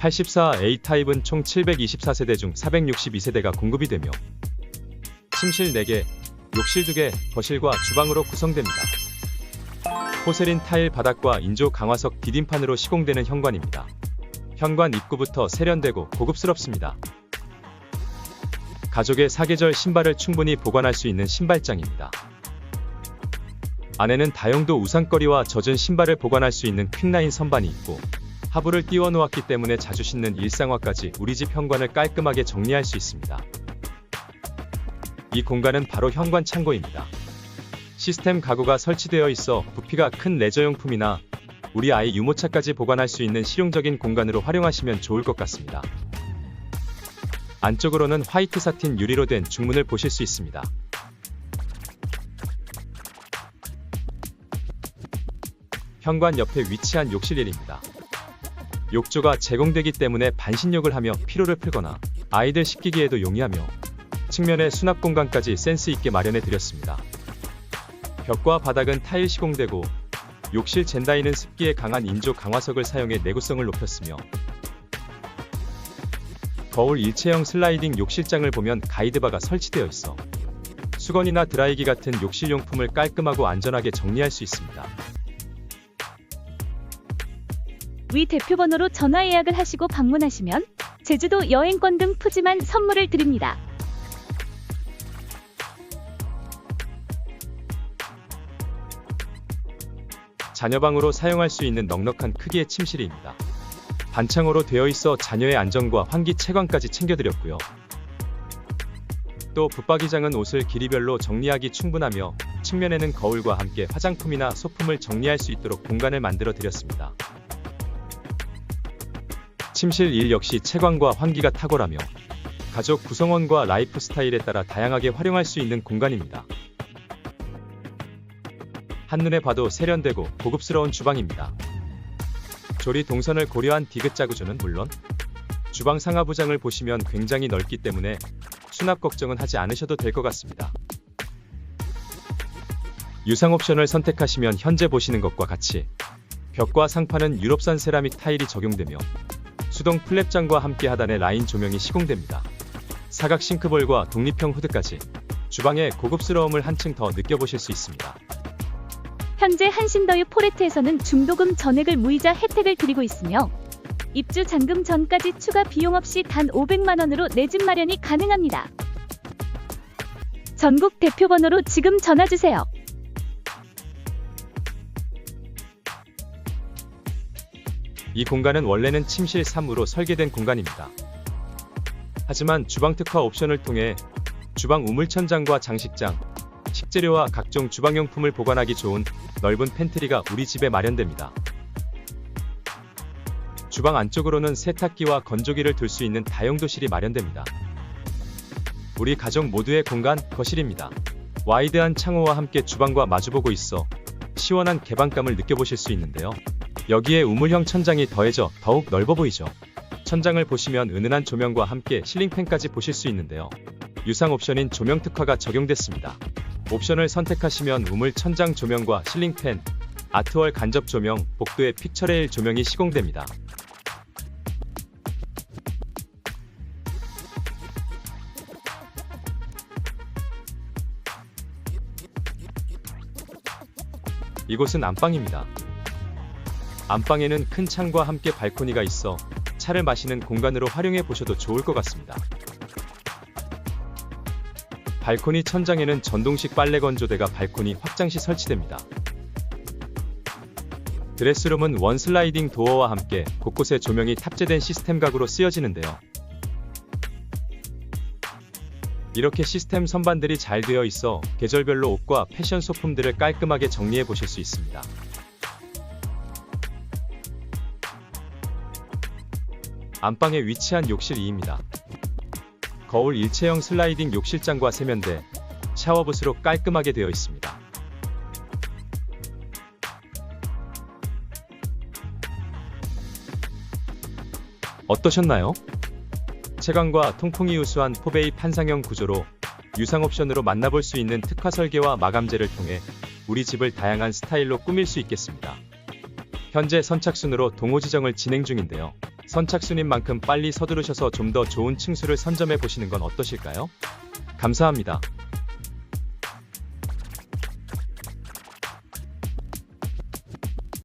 84A 타입은 총 724세대 중 462세대가 공급이 되며 침실 4개, 욕실 2개, 거실과 주방으로 구성됩니다. 포세린 타일 바닥과 인조 강화석 디딤판으로 시공되는 현관입니다. 현관 입구부터 세련되고 고급스럽습니다. 가족의 사계절 신발을 충분히 보관할 수 있는 신발장입니다. 안에는 다용도 우산거리와 젖은 신발을 보관할 수 있는 퀵라인 선반이 있고 하부를 띄워 놓았기 때문에 자주 씻는 일상화까지 우리 집 현관을 깔끔하게 정리할 수 있습니다. 이 공간은 바로 현관 창고입니다. 시스템 가구가 설치되어 있어 부피가 큰 레저용품이나 우리 아이 유모차까지 보관할 수 있는 실용적인 공간으로 활용하시면 좋을 것 같습니다. 안쪽으로는 화이트 사틴 유리로 된 중문을 보실 수 있습니다. 현관 옆에 위치한 욕실일입니다. 욕조가 제공되기 때문에 반신욕을 하며 피로를 풀거나 아이들 씻기기에도 용이하며 측면에 수납 공간까지 센스 있게 마련해 드렸습니다. 벽과 바닥은 타일 시공되고 욕실 젠다이는 습기에 강한 인조 강화석을 사용해 내구성을 높였으며 거울 일체형 슬라이딩 욕실장을 보면 가이드바가 설치되어 있어 수건이나 드라이기 같은 욕실용품을 깔끔하고 안전하게 정리할 수 있습니다. 위 대표 번호로 전화 예약을 하시고 방문하시면 제주도 여행권 등 푸짐한 선물을 드립니다. 자녀방으로 사용할 수 있는 넉넉한 크기의 침실입니다. 반창호로 되어 있어 자녀의 안전과 환기 채광까지 챙겨드렸고요. 또 붙박이장은 옷을 길이별로 정리하기 충분하며 측면에는 거울과 함께 화장품이나 소품을 정리할 수 있도록 공간을 만들어 드렸습니다. 침실 1 역시 채광과 환기가 탁월하며 가족 구성원과 라이프 스타일에 따라 다양하게 활용할 수 있는 공간입니다. 한눈에 봐도 세련되고 고급스러운 주방입니다. 조리 동선을 고려한 디귿 자 구조는 물론 주방 상하부장을 보시면 굉장히 넓기 때문에 수납 걱정은 하지 않으셔도 될 것 같습니다. 유상 옵션을 선택하시면 현재 보시는 것과 같이 벽과 상판은 유럽산 세라믹 타일이 적용되며 수동 플랩장과 함께 하단에 라인 조명이 시공됩니다. 사각 싱크볼과 독립형 후드까지 주방의 고급스러움을 한층 더 느껴보실 수 있습니다. 현재 한신더유 포레트에서는 중도금 전액을 무이자 혜택을 드리고 있으며 입주 잔금 전까지 추가 비용 없이 단 500만 원으로 내 집 마련이 가능합니다. 전국 대표 번호로 지금 전화 주세요. 이 공간은 원래는 침실 3으로 설계된 공간입니다. 하지만 주방 특화 옵션을 통해 주방 우물천장과 장식장, 식재료와 각종 주방용품을 보관하기 좋은 넓은 팬트리가 우리 집에 마련됩니다. 주방 안쪽으로는 세탁기와 건조기를 둘 수 있는 다용도실이 마련됩니다. 우리 가족 모두의 공간 거실입니다. 와이드한 창호와 함께 주방과 마주보고 있어 시원한 개방감을 느껴보실 수 있는데요. 여기에 우물형 천장이 더해져 더욱 넓어 보이죠. 천장을 보시면 은은한 조명과 함께 실링팬까지 보실 수 있는데요. 유상 옵션인 조명 특화가 적용됐습니다. 옵션을 선택하시면 우물 천장 조명과 실링팬, 아트월 간접 조명, 복도에 픽처레일 조명이 시공됩니다. 이곳은 안방입니다. 안방에는 큰 창과 함께 발코니가 있어 차를 마시는 공간으로 활용해 보셔도 좋을 것 같습니다. 발코니 천장에는 전동식 빨래 건조대가 발코니 확장 시 설치됩니다. 드레스룸은 원 슬라이딩 도어와 함께 곳곳에 조명이 탑재된 시스템 가구로 쓰여지는데요. 이렇게 시스템 선반들이 잘 되어 있어 계절별로 옷과 패션 소품들을 깔끔하게 정리해 보실 수 있습니다. 안방에 위치한 욕실 2입니다. 거울 일체형 슬라이딩 욕실장과 세면대, 샤워부스로 깔끔하게 되어 있습니다. 어떠셨나요? 채광과 통풍이 우수한 포베이 판상형 구조로 유상 옵션으로 만나볼 수 있는 특화 설계와 마감재를 통해 우리 집을 다양한 스타일로 꾸밀 수 있겠습니다. 현재 선착순으로 동호 지정을 진행 중인데요. 선착순인 만큼 빨리 서두르셔서 좀 더 좋은 층수를 선점해 보시는 건 어떠실까요? 감사합니다.